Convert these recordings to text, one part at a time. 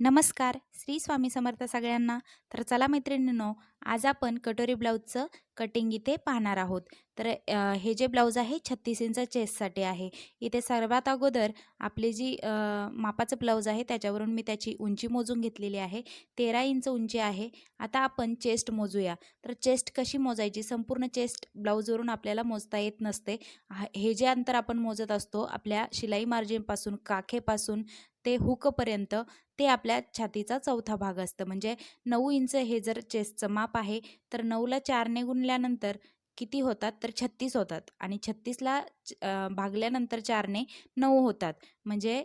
नमस्कार श्री स्वामी समर्थ सगळ्यांना. तर चला मैत्रिणींनो आज आपण कटोरी ब्लाऊजचं कटिंग इथे पाहणार आहोत. तर हे जे ब्लाऊज आहे छत्तीस इंच चेस्टसाठी आहे. इथे सर्वात अगोदर आपली जी मापाचं ब्लाऊज आहे त्याच्यावरून मी त्याची उंची मोजून घेतलेली आहे. तेरा इंच उंची आहे. आता आपण चेस्ट मोजूया. तर चेस्ट कशी मोजायची? संपूर्ण चेस्ट ब्लाऊजवरून आपल्याला मोजता येत नसते. हा- हे जे अंतर आपण मोजत असतो आपल्या शिलाई मार्जिनपासून काखेपासून ते हुकपर्यंत ते आपल्या छातीचा चौथा भाग असतं. म्हणजे नऊ इंच हे जर चेस्टचं माप आहे तर नऊला चारने गुणल्यानंतर किती होतात? तर छत्तीस होतात. आणि छत्तीसला भागल्यानंतर चारने नऊ होतात. म्हणजे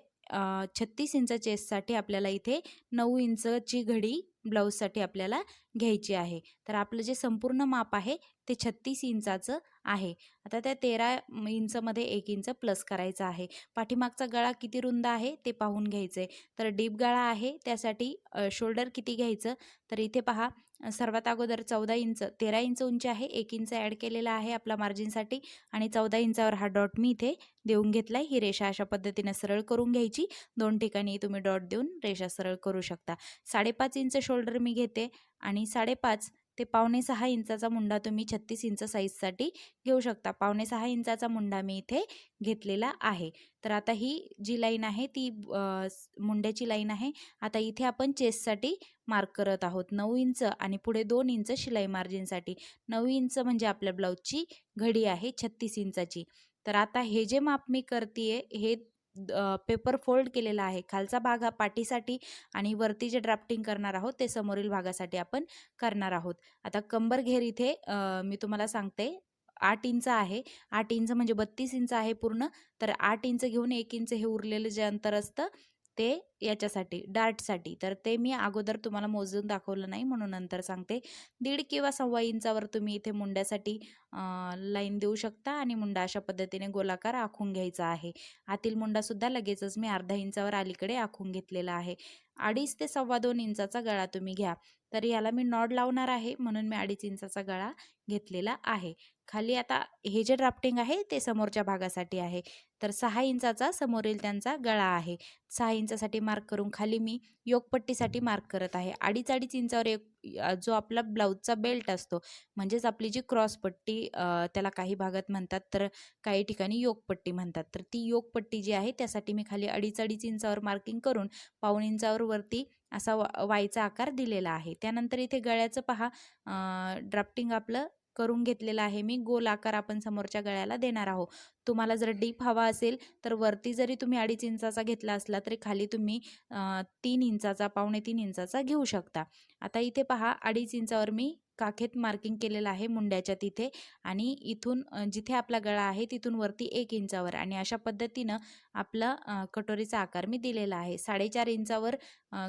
छत्तीस इंच चेस्टसाठी आपल्याला इथे नऊ इंचची घडी ब्लाऊजसाठी आपल्याला घ्यायची आहे. तर आपलं जे संपूर्ण माप आहे ते छत्तीस इंचाचं आहे. आता त्या तेरा इंचमध्ये एक इंच प्लस करायचं आहे. पाठीमागचा गळा किती रुंद आहे ते पाहून घ्यायचं आहे तर डीप गळा आहे त्यासाठी शोल्डर किती घ्यायचं? तर इथे पहा सर्वात अगोदर चौदा इंच तेरा इंच उंची आहे एक इंच ॲड केलेला आहे आपला मार्जिनसाठी आणि चौदा इंचावर हा डॉट मी इथे देऊन घेतला ही रेषा अशा पद्धतीनं सरळ करून घ्यायची. दोन ठिकाणी तुम्ही डॉट देऊन रेषा सरळ करू शकता. साडेपाच इंच शोल्डर मी घेते. आणि साडेपाच ते पावणे सहा इंचाचा मुंडा तुम्ही छत्तीस इंच साईजसाठी घेऊ शकता. पावणे सहा इंचाचा मुंडा मी इथे घेतलेला आहे. तर आता ही जी लाईन आहे ती मुंड्याची लाईन आहे. आता इथे आपण चेस्टसाठी मार्क करत आहोत. नऊ इंच आणि पुढे दोन इंच शिलाई मार्जिनसाठी. नऊ इंच म्हणजे आपल्या ब्लाऊजची घडी आहे छत्तीस इंचाची. तर आता हे जे माप मी करते हे पेपर फोल्ड केलेला आहे. खालचा भाग हा पाठीसाठी आणि वरती जे ड्राफ्टिंग करणार आहोत ते समोरील भागासाठी आपण करणार आहोत. आता कंबर घेर इथे मी तुम्हाला सांगते आठ इंच आहे. आठ इंच म्हणजे बत्तीस इंच आहे पूर्ण. तर आठ इंच घेऊन एक इंच हे उरलेलं जे अंतर असतं ते याच्यासाठी डार्टसाठी. तर ते मी अगोदर तुम्हाला मोजून दाखवलं नाही म्हणून नंतर सांगते. दीड किंवा सव्वा इंचावर तुम्ही इथे मुंड्यासाठी लाईन देऊ शकता आणि मुंडा अशा पद्धतीने गोलाकार आखून घ्यायचा आहे. आतील मुंडासुद्धा लगेचच मी अर्धा इंचावर अलीकडे आखून घेतलेला आहे. अडीच ते सव्वा दोन इंचाचा गळा तुम्ही घ्या. तर याला मी नॉड लावणार आहे म्हणून मी अडीच इंचाचा गळा घेतलेला आहे. खाली आता हे जे ड्राफ्टिंग आहे ते समोरच्या भागासाठी आहे. तर सहा इंचाचा समोरील त्यांचा गळा आहे. सहा इंचासाठी मार्क करून खाली मी योगपट्टीसाठी मार्क करत आहे. अडीच अडीच इंचावर एक जो आपला ब्लाऊजचा बेल्ट असतो म्हणजेच आपली जी क्रॉसपट्टी त्याला काही भागात म्हणतात तर काही ठिकाणी योगपट्टी म्हणतात. तर ती योगपट्टी जी आहे त्यासाठी मी खाली अडीच अडीच इंचावर मार्किंग करून पाऊण इंचावर वरती असा वायचा आकार दिलेला आहे. त्यानंतर इथे गळ्याचं पहा ड्राफ्टिंग आपलं करून घेतलेला आहे मी. गोल आकार आपण समोरच्या गळ्याला देणार आहोत. तुम्हाला जर डीप हवा असेल तर वरती जरी तुम्ही अडीच इंचाचा घेतला असला तरी खाली तुम्ही तीन इंचाचा पावणे तीन इंचाचा घेऊ शकता. आता इथे पहा अडीच इंचावर मी काखेत मार्किंग केलेलं आहे मुंड्याच्या तिथे आणि इथून जिथे आपला गळा आहे तिथून वरती एक इंचावर आणि अशा पद्धतीनं आपला कटोरीचा आकार मी दिलेला आहे. साडेचार इंचावर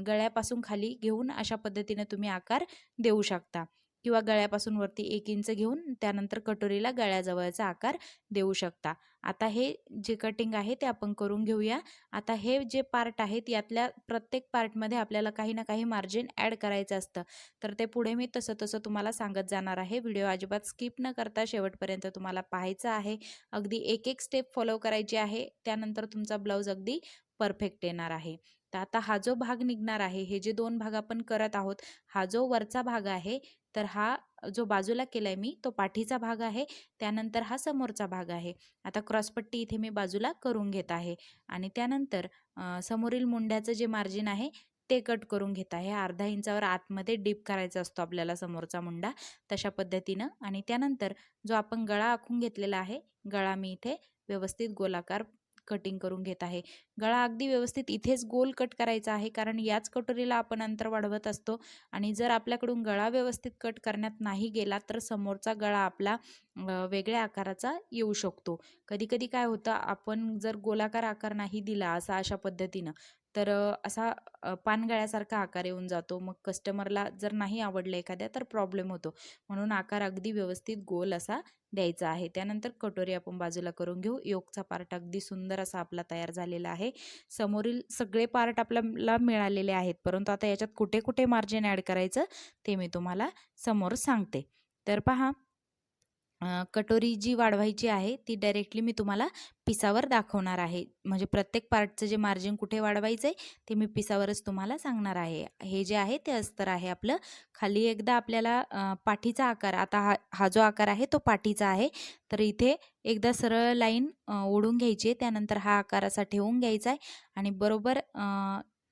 गळ्यापासून खाली घेऊन अशा पद्धतीनं तुम्ही आकार देऊ शकता. किंवा गळ्यापासून वरती एक इंच घेऊन त्यानंतर कटोरीला गळ्याजवळचा आकार देऊ शकता. आता हे जे कटिंग आहे ते आपण करून घेऊया. आता हे जे पार्ट आहेत यातल्या प्रत्येक पार्टमध्ये आपल्याला काही ना काही मार्जिन ॲड करायचं असतं. तर ते पुढे मी तसं तसं तुम्हाला सांगत जाणार आहे. व्हिडिओ अजिबात स्किप न करता शेवटपर्यंत तुम्हाला पाहायचं आहे. अगदी एक एक स्टेप फॉलो करायची आहे. त्यानंतर तुमचा ब्लाऊज अगदी परफेक्ट येणार आहे. तर आता हा जो भाग निघणार आहे हे जे दोन भाग आपण करत आहोत हा जो वरचा भाग आहे तर हा जो बाजूला केला आहे मी तो पाठीचा भाग आहे त्यानंतर हा समोरचा भाग आहे. आता क्रॉसपट्टी इथे मी बाजूला करून घेत आहे आणि त्यानंतर समोरील मुंड्याचं जे मार्जिन आहे ते कट करून घेत आहे. अर्धा इंचावर आतमध्ये डीप करायचा असतो आपल्याला समोरचा मुंडा तशा पद्धतीनं आणि त्यानंतर जो आपण गळा आखून घेतलेला आहे गळा मी इथे व्यवस्थित गोलाकार कटिंग करून घेत आहे. गळा अगदी व्यवस्थित इथेच गोल कट करायचा आहे कारण याच कटोरीला आपण अंतर वाढवत असतो आणि जर आपल्याकडून गळा व्यवस्थित कट करण्यात नाही गेला तर समोरचा गळा आपला वेगळ्या आकाराचा येऊ शकतो. कधी कधी काय होतं आपण जर गोलाकार आकार नाही दिला असा अशा पद्धतीनं तर असा पानगळ्यासारखा आकार येऊन जातो. मग कस्टमरला जर नाही आवडलं एखाद्या तर प्रॉब्लेम होतो. म्हणून आकार अगदी व्यवस्थित गोल असा द्यायचा आहे. त्यानंतर कटोरी आपण बाजूला करून घेऊ. योगचा पार्ट अगदी सुंदर असा आपला तयार झालेला आहे. समोरील सगळे पार्ट आपल्याला मिळालेले आहेत. परंतु आता याच्यात कुठे कुठे मार्जिन ॲड करायचं ते मी तुम्हाला समोर सांगते. तर पहा कटोरी जी वाढवायची आहे ती डायरेक्टली मी तुम्हाला पिसावर दाखवणार आहे. म्हणजे प्रत्येक पार्टचं जे मार्जिन कुठे वाढवायचं आहे ते मी पिसावरच तुम्हाला सांगणार आहे. हे जे आहे ते अस्तर आहे आपलं. खाली एकदा आपल्याला पाठीचा आकार आता हा हा जो आकार आहे तो पाठीचा आहे. तर इथे एकदा सरळ लाईन ओढून घ्यायची आहे. त्यानंतर हा आकार असा ठेवून घ्यायचा आहे. आणि बरोबर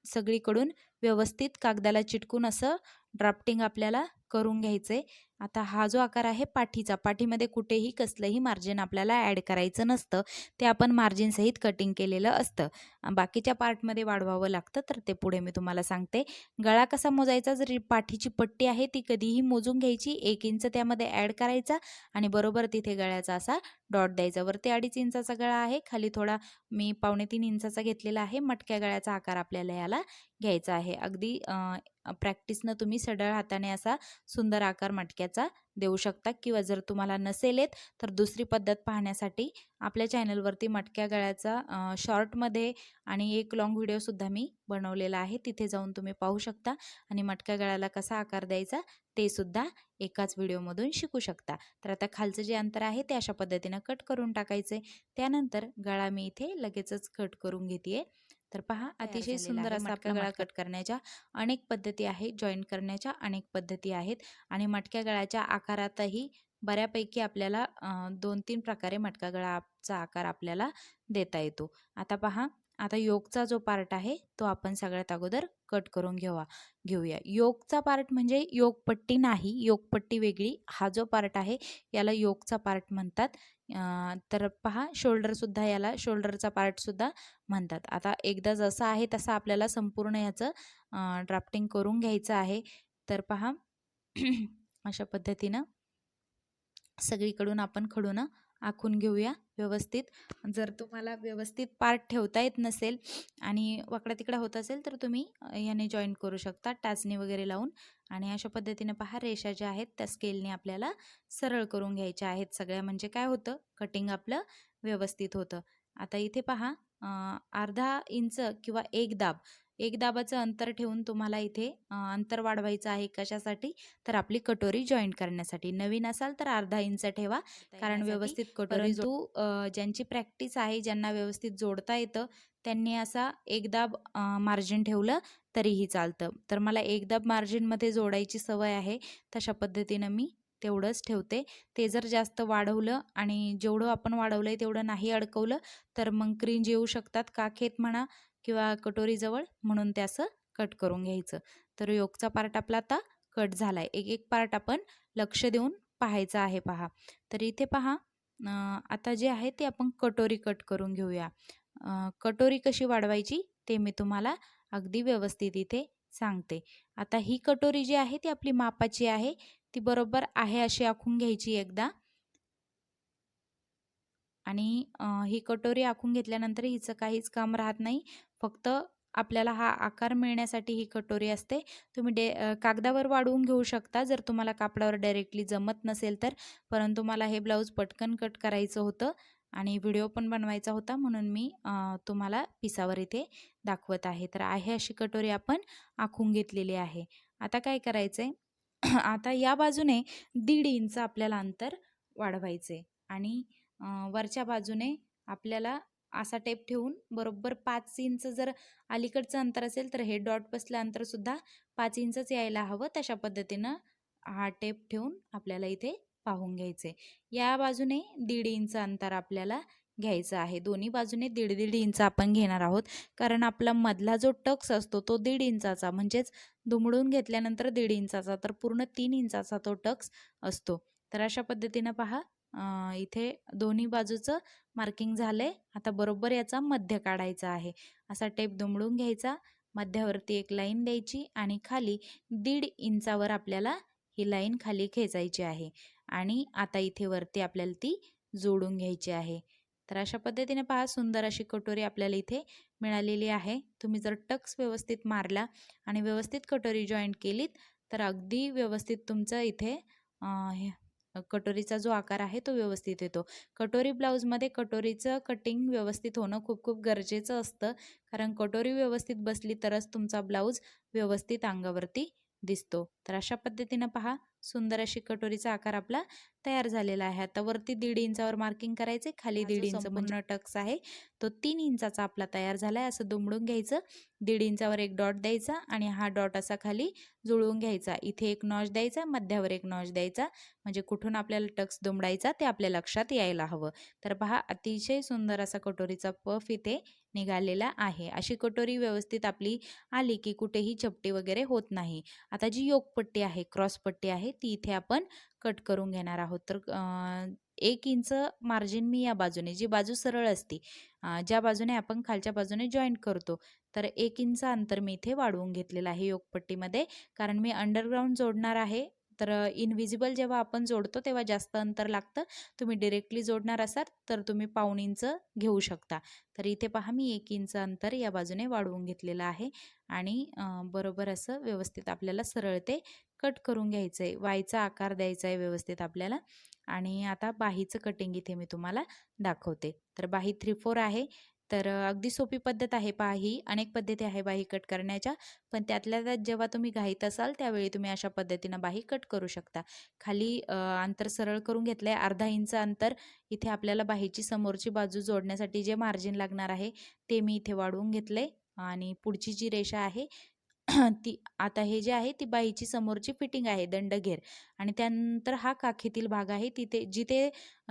सगळीकडून व्यवस्थित कागदाला चिटकून असं ड्राफ्टिंग आपल्याला करून घ्यायचं. आहे आता हा जो आकार आहे पाठीचा पाठीमध्ये कुठेही कसलंही मार्जिन आपल्याला ॲड करायचं नसतं. ते आपण मार्जिनसहित कटिंग केलेलं असतं. बाकीच्या पार्टमध्ये वाढवावं लागतं तर ते पुढे मी तुम्हाला सांगते. गळा कसा मोजायचा? जर पाठीची पट्टी आहे ती कधीही मोजून घ्यायची. एक इंच त्यामध्ये ॲड करायचा आणि बरोबर तिथे गळ्याचा असा डॉट द्यायचा. वरती अडीच इंचाचा गळा आहे खाली थोडा मी पावणे तीन इंचाचा घेतलेला आहे. मटक्या गळ्याचा आकार आपल्याला याला घ्यायचा आहे. अगदी प्रॅक्टिसनं तुम्ही सडळ हाताने असा सुंदर आकार मटक्याचा देऊ शकता किंवा जर तुम्हाला नसेल येत तर दुसरी पद्धत पाहण्यासाठी आपल्या चॅनलवरती मटक्या गळ्याचा शॉर्टमध्ये आणि एक लाँग व्हिडिओसुद्धा मी बनवलेला आहे. तिथे जाऊन तुम्ही पाहू शकता आणि मटक्या गळ्याला कसा आकार द्यायचा ते सुद्धा एकाच व्हिडिओमधून शिकू शकता. तर आता खालचं जे अंतर आहे ते अशा पद्धतीनं कट करून टाकायचे त्यानंतर गळा मी इथे लगेचच कट करून घेते तर पहा अतिशय सुंदर असा आपला गळा कट करण्याच्या अनेक पद्धती आहेत जॉईन करण्याच्या अनेक पद्धती आहेत आणि मटक्या गळ्याच्या आकारातही बऱ्यापैकी आपल्याला दोन तीन प्रकारे मटका गळाचा आकार आपल्याला देता येतो. आता पहा आता योगचा जो पार्ट आहे तो आपण सगळ्यात अगोदर कट करून घेवा घेऊया. योगचा पार्ट म्हणजे योगपट्टी नाही योगपट्टी वेगळी. हा जो पार्ट आहे याला योगचा पार्ट म्हणतात. तर पहा शोल्डरसुद्धा याला शोल्डरचा पार्टसुद्धा म्हणतात. आता एकदा जसा आहे तसा आपल्याला संपूर्ण याचं ड्राफ्टिंग करून घ्यायचं आहे. तर पहा अशा पद्धतीनं सगळीकडून आपण खडून आखून घेऊया व्यवस्थित. जर तुम्हाला व्यवस्थित पार्ट ठेवता येत नसेल आणि वाकडा तिकडा होत असेल तर तुम्ही याने जॉईन करू शकता टाचणी वगैरे लावून. आणि अशा पद्धतीने पहा रेषा ज्या आहेत त्या स्केलने आपल्याला सरळ करून घ्यायच्या आहेत सगळ्या. म्हणजे काय होतं कटिंग आपलं व्यवस्थित होतं. आता इथे पहा अर्धा इंच किंवा एक दाब एक दाबाचं अंतर ठेवून तुम्हाला इथे अंतर वाढवायचं आहे कशासाठी? तर आपली कटोरी जॉईंट करण्यासाठी. नवीन असाल तर अर्धा इंच ठेवा कारण व्यवस्थित कटोरी जो ज्यांची प्रॅक्टिस आहे ज्यांना व्यवस्थित जोडता येतं त्यांनी असा एकदाब मार्जिन ठेवलं तरीही चालतं. तर मला एकदाब मार्जिनमध्ये जोडायची सवय आहे. तशा पद्धतीनं मी तेवढंच ठेवते. ते जर जास्त वाढवलं आणि जेवढं आपण वाढवलं आहे तेवढं नाही अडकवलं तर मग क्रींज येऊ शकतात. काखेत म्हणा किंवा कटोरीजवळ म्हणून ते असं कट करून घ्यायचं. तर योगचा पार्ट आपला आता कट झाला आहे एक एक पार्ट आपण लक्ष देऊन पाहायचं आहे पहा. तर इथे पहा आता जे आहे ते आपण कटोरी कट करून घेऊया. कटोरी कशी वाढवायची ते मी तुम्हाला अगदी व्यवस्थित इथे सांगते. आता ही कटोरी जी आहे ती आपली मापाची आहे. ती बरोबर आहे अशी आखून घ्यायची एकदा. आणि ही कटोरी आखून घेतल्यानंतर हिचं काहीच काम राहत नाही. फक्त आपल्याला हा आकार मिळण्यासाठी ही कटोरी असते. तुम्ही डे कागदावर वाढवून घेऊ शकता. जर तुम्हाला कापडावर डायरेक्टली जमत नसेल तर. परंतु मला हे ब्लाऊज पटकन कट करायचं होतं आणि व्हिडिओ पण बनवायचा होता. म्हणून मी तुम्हाला पिसावर इथे दाखवत आहे. तर आहे अशी कटोरी आपण आखून घेतलेली आहे. आता काय करायचं आहे आता या बाजूने दीड इंच आपल्याला अंतर वाढवायचे आणि वरच्या बाजूने आपल्याला असा टेप ठेवून बरोबर पाच इंच जर अलीकडचं अंतर असेल तर हे डॉट बसलं अंतरसुद्धा पाच इंचच यायला हवं तशा पद्धतीनं हा टेप ठेवून आपल्याला इथे पाहून घ्यायचे. या बाजूने दीड इंच अंतर आपल्याला घ्यायचं आहे. दोन्ही बाजूने दीड दीड इंच आपण घेणार आहोत. कारण आपला मधला जो टक्स असतो तो दीड इंचाचा म्हणजेच दुमडून घेतल्यानंतर दीड इंचाचा तर पूर्ण तीन इंचाचा तो टक्स असतो. तर अशा पद्धतीनं पहा. इथे दोन्ही बाजूचं मार्किंग झालं आहे आता बरोबर याचा मध्य काढायचा आहे. असा टेप दुमडून घ्यायचा. मध्यावरती एक लाईन द्यायची आणि खाली दीड इंचावर आपल्याला ही लाईन खाली खेचायची आहे. आणि आता इथे वरती आपल्याला ती जोडून घ्यायची आहे. तर अशा पद्धतीने पहा सुंदर अशी कटोरी आपल्याला इथे मिळालेली आहे. तुम्ही जर टक्स व्यवस्थित मारला आणि व्यवस्थित कटोरी जॉईंट केलीत तर अगदी व्यवस्थित तुमचं इथे कटोरीचा जो आकार आहे तो व्यवस्थित येतो. कटोरी ब्लाऊजमध्ये कटोरीचं कटिंग व्यवस्थित होणं खूप खूप गरजेचं असतं. कारण कटोरी व्यवस्थित बसली तरच तुमचा ब्लाऊज व्यवस्थित अंगावरती दिसतो. तर अशा पद्धतीनं पहा सुंदर अशी कटोरीचा आकार आपला तयार झालेला आहे. आता वरती दीड इंचावर मार्किंग करायचे खाली दीड इंच पूर्ण टक्स आहे तो तीन इंचाचा आपला तयार झाला आहे असं दुमडून घ्यायचं दीड इंचावर एक डॉट द्यायचा आणि हा डॉट असा खाली जुळवून घ्यायचा. इथे एक नॉच द्यायचा मध्यावर एक नॉच द्यायचा. म्हणजे कुठून आपल्याला टक्स दुमडायचा ते आपल्या लक्षात यायला हवं. तर पहा अतिशय सुंदर असा कटोरीचा पफ इथे निघालेला आहे. अशी कटोरी व्यवस्थित आपली आली की कुठेही चपटी वगैरे होत नाही. आता जी योगपट्टी आहे क्रॉस पट्टी आहे ती इथे आपण कट करून घेणार आहोत. तर एक इंच मार्जिन मी या बाजूने जी बाजू सरळ असते ज्या बाजूने आपण खालच्या बाजूने जॉईंट करतो तर एक इंच अंतर मी इथे वाढवून घेतलेलं आहे योगपट्टीमध्ये. कारण मी अंडरग्राऊंड जोडणार आहे तर इनविजिबल जेव्हा आपण जोडतो तेव्हा जास्त अंतर लागतं. तुम्ही डिरेक्टली जोडणार असाल तर तुम्ही पाऊण इंच घेऊ शकता. तर इथे पहा मी एक इंच अंतर या बाजूने वाढवून घेतलेलं आहे आणि बरोबर असं व्यवस्थित आपल्याला सरळ ते कट करून घ्यायचं आहे वायचा आकार द्यायचा आहे व्यवस्थित आपल्याला आणि आता बाहीचं कटिंग इथे मी तुम्हाला दाखवते. तर बाही थ्री फोर आहे. तर अगदी सोपी पद्धत आहे पहा ही. अनेक पद्धती आहे बाही कट करण्याच्या. पण त्यातल्या त्यात जेव्हा तुम्ही घाईत असाल त्यावेळी तुम्ही अशा पद्धतीनं बाही कट करू शकता. खाली अंतर सरळ करून घेतलं आहे अर्धा इंच अंतर. इथे आपल्याला बाहीची समोरची बाजू जोडण्यासाठी जे मार्जिन लागणार आहे ते मी इथे वाढवून घेतलं आहे आणि पुढची जी रेषा आहे ती आता हे जे आहे ती बाईची समोरची फिटिंग आहे दंडघेर. आणि त्यानंतर हा काखेतील भाग आहे तिथे जिथे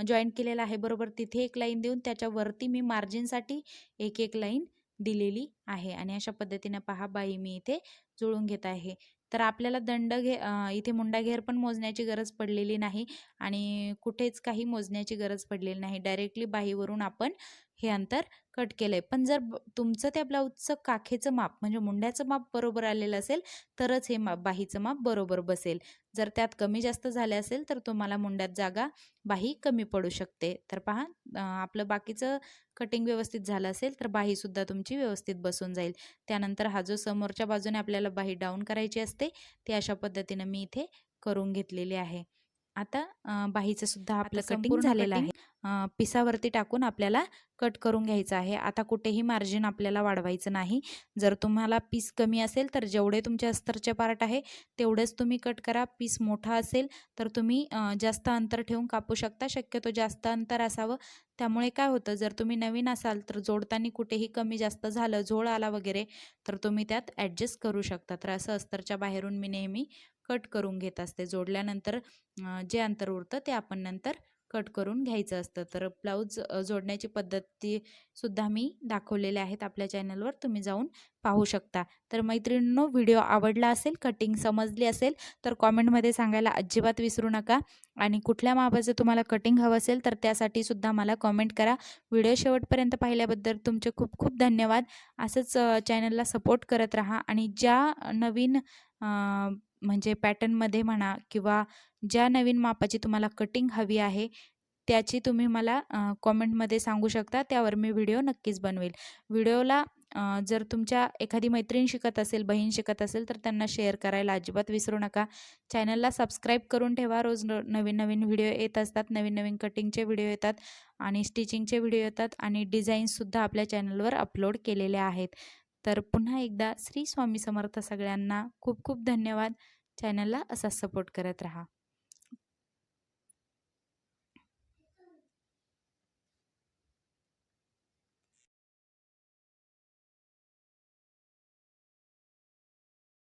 जॉईंट केलेला आहे बरोबर तिथे एक लाईन देऊन त्याच्यावरती मी मार्जिनसाठी एक एक लाईन दिलेली आहे. आणि अशा पद्धतीने पहा बाई मी इथे जुळून घेत आहे. तर आपल्याला दंड घे इथे मुंडाघेर पण मोजण्याची गरज पडलेली नाही आणि कुठेच काही मोजण्याची गरज पडलेली नाही. डायरेक्टली बाहीवरून आपण हे अंतर कट केलं आहे पण जर तुमचं त्या ब्लाऊजचं काखेचं माप म्हणजे मुंड्याचं माप बरोबर आलेलं असेल तरच हे माप बाहीचं माप बरोबर बसेल. जर त्यात कमी जास्त झाले असेल तर तुम्हाला मुंड्यात जागा बाही कमी पडू शकते. तर पहा आपलं बाकीचं कटिंग व्यवस्थित झालं असेल तर बाहीसुद्धा तुमची व्यवस्थित बसून जाईल. त्यानंतर हा जो समोरच्या बाजूने आपल्याला बाही डाऊन करायची असते ते अशा पद्धतीनं मी इथे करून घेतलेली आहे. आता बाहीचं सुद्धा आपलं कटिंग झालेलं आहे. पिसावरती टाकून आपल्याला कट करून घ्यायचं आहे. आता कुठेही मार्जिन आपल्याला वाढवायचं नाही. जर तुम्हाला पीस कमी असेल तर जेवढे तुमचे अस्तरचे पार्ट आहे तेवढेच तुम्ही कट करा. पीस मोठा असेल तर तुम्ही जास्त अंतर ठेवून कापू शकता. शक्यतो जास्त अंतर असावं. त्यामुळे काय होतं जर तुम्ही नवीन असाल तर जोडताना कुठेही कमी जास्त झालं झोळ आला वगैरे तर तुम्ही त्यात ॲडजस्ट करू शकता. तर असं अस्तरच्या बाहेरून मी नेहमी कट करून घेत असते. जोडल्यानंतर जे अंतर उरतं ते आपण नंतर कट करून घ्यायचं असतं. तर ब्लाऊज जोडण्याची पद्धती सुद्धा मी दाखवलेल्या आहेत आपल्या चॅनलवर. तुम्ही जाऊन पाहू शकता. तर मैत्रिणींनो व्हिडिओ आवडला असेल कटिंग समजली असेल तर कॉमेंटमध्ये सांगायला अजिबात विसरू नका. आणि कुठल्या मापाचं तुम्हाला कटिंग हवं असेल तर त्यासाठी सुद्धा मला कॉमेंट करा. व्हिडिओ शेवटपर्यंत पाहिल्याबद्दल तुमचे खूप खूप धन्यवाद. असंच चॅनलला सपोर्ट करत राहा. आणि ज्या नवीन म्हणजे पॅटर्नमध्ये म्हणा किंवा ज्या नवीन मापाची तुम्हाला कटिंग हवी आहे त्याची तुम्ही मला कॉमेंटमध्ये सांगू शकता. त्यावर मी व्हिडिओ नक्कीच बनवेल. व्हिडिओला जर तुमच्या एखादी मैत्रीण शिकत असेल बहीण शिकत असेल तर त्यांना शेअर करायला अजिबात विसरू नका. चॅनलला सबस्क्राईब करून ठेवा. रोज नवीन नवीन व्हिडिओ येत असतात. नवीन नवीन कटिंगचे व्हिडिओ येतात आणि स्टिचिंगचे व्हिडिओ येतात आणि डिझाईन्ससुद्धा आपल्या चॅनलवर अपलोड केलेले आहेत. तर पुन्हा एकदा श्री स्वामी समर्थ सगळ्यांना खूप खूप धन्यवाद. चॅनलला असा सपोर्ट करत राहा.